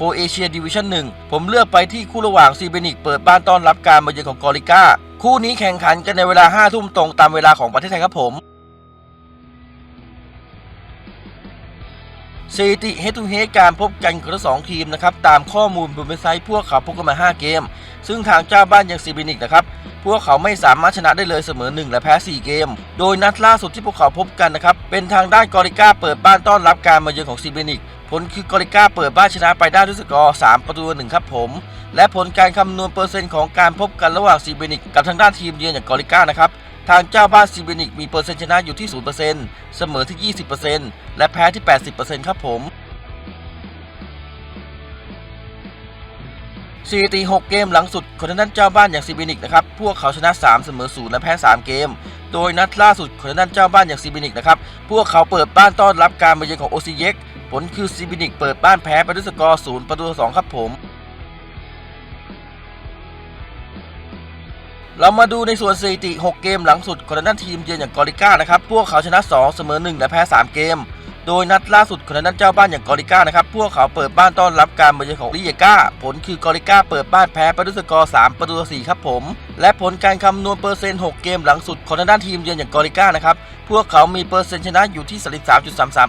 โคเอเชียดิวิชั่นหนึ่งผมเลือกไปที่คู่ระหว่างซีเบนิกเปิดบ้านต้อนรับการมาเยือนของกอริก้า คู่นี้แข่งขันกันในเวลา5ทุ่มตรงตามเวลาของประเทศไทยครับผมสถิติเฮดทูเฮการพบกันของทั้งสองทีมนะครับ ตามข้อมูลบนเว็บไซต์พวกเขาพบกันมา 5 เกม ซึ่งทางเจ้าบ้านอย่างซีบินิกนะครับ พวกเขาไม่สามารถชนะได้เลยเสมอ 1 และแพ้ 4 เกม โดยนัดล่าสุดที่พวกเขาพบกันนะครับ เป็นทางด้านกอริก้าเปิดบ้านต้อนรับการมาเยือนของซีบินิก ผลคือกอริก้าเปิดบ้านชนะไปได้ด้วยสกอร์ 3 ประตูหนึ่งครับผม และผลการคำนวณเปอร์เซ็นต์ของการพบกันระหว่างซีเบนิกกับทางด้านทีมเยือนอย่างกอริก้านะครับทางเจ้าบ้านซีเบนิกมีเปอร์เซ็นต์ชนะอยู่ที่ 0%เสมอที่ 20%และแพ้ที่ 80%ครับผม สถิติ6เกมหลังสุดของทางด้านเจ้าบ้านอย่างซีบินิกนะครับ พวกเขาชนะ 3 เสมอ 0 และแพ้ 3 เกม โดยนัดล่าสุดของทางด้านเจ้าบ้านอย่างซีบินิกนะครับ พวกเขาเปิดบ้านต้อนรับการมาเยือนของโอซิเยก ผลคือซีบินิกเปิดบ้านแพ้ไปด้วยสกอร์ 0 ประตูต่อ2ครับผม เรามาดูในส่วนสถิติ 6 เกมหลังสุดของทางด้านทีมเยือนอย่างกอริก้านะครับ พวกเขาชนะ 2 เสมอ 1 และแพ้ 3 เกม โดยนัดล่าสุดของทางด้านเจ้าบ้านอย่างกอริก้านะครับ พวกเขาเปิดบ้านต้อนรับการมาเยือนของลิเยก้า ผลคือกอริก้าเปิดบ้านแพ้ไปด้วยสกอร์3ประตูต่อ4ครับผม และผลการคำนวณเปอร์เซ็นต์ 6 เกมหลังสุดของทางด้านทีมเยือนอย่างกอริก้านะครับ พวกเขามีเปอร์เซ็นต์ชนะอยู่ที่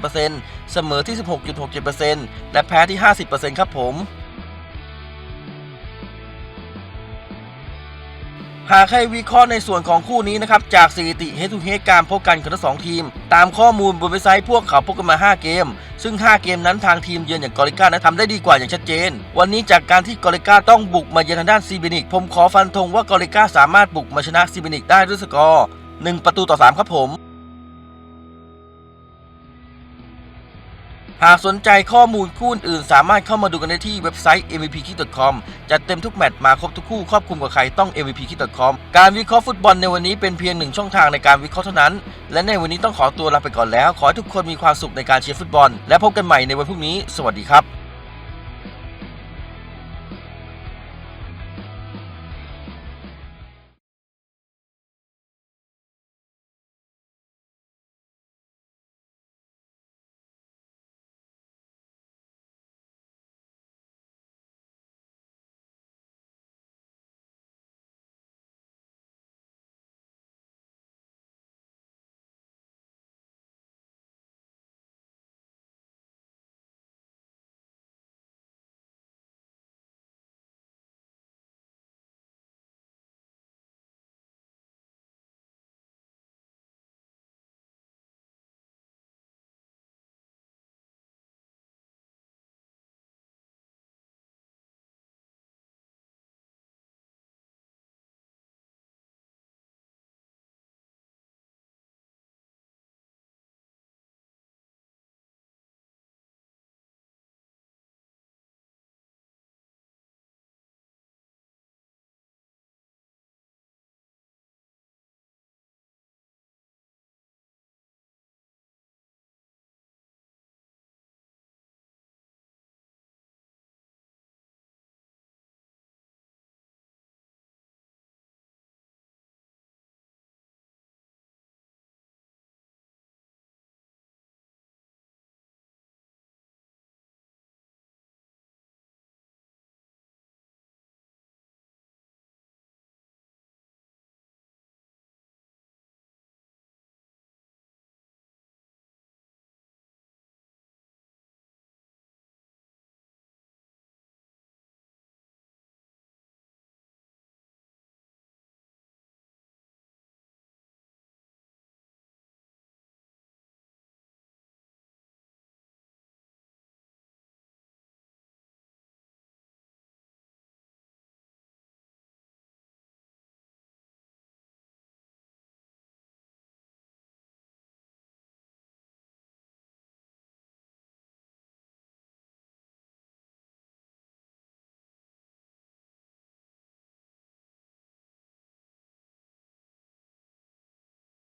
33.33%เสมอที่ 16.67%และแพ้ที่ 50%ครับผม หากให้วิเคราะห์ในส่วนของคู่นี้นะครับ จากสถิติเฮดทูเฮการพบกันของทั้งสองทีม ตามข้อมูลบนเว็บไซต์พวกเขาพบกันมา 5 เกม ซึ่ง 5 เกมนั้นทางทีมเยือนอย่างกอริก้านั้นทำได้ดีกว่าอย่างชัดเจน วันนี้จากการที่กอริก้าต้องบุกมาเยือนทางด้านซีบินิก ผมขอฟันธงว่ากอริก้าสามารถบุกมาชนะซีบินิกได้ด้วยสกอร์1ประตูต่อ 3 ครับผม หากสนใจข้อมูลคู่อื่น สามารถเข้ามาดูกันได้ที่เว็บไซต์ mvp k i c c o m จัดเต็มทุกแมตช์มาครบทุกคู่ครอบคลุมกับใครต้อง mvp k i c c o m การวิเคราะห์ฟุตบอลในวันนี้เป็นเพียงหนึ่งช่องทางในการวิเคราะห์เท่านั้น และในวันนี้ต้องขอตัวลาไปก่อนแล้ว ขอให้ทุกคนมีความสุขในการเชียร์ฟุตบอล และพบกันใหม่ในวันพรุ่งนี้ สวัสดีครับ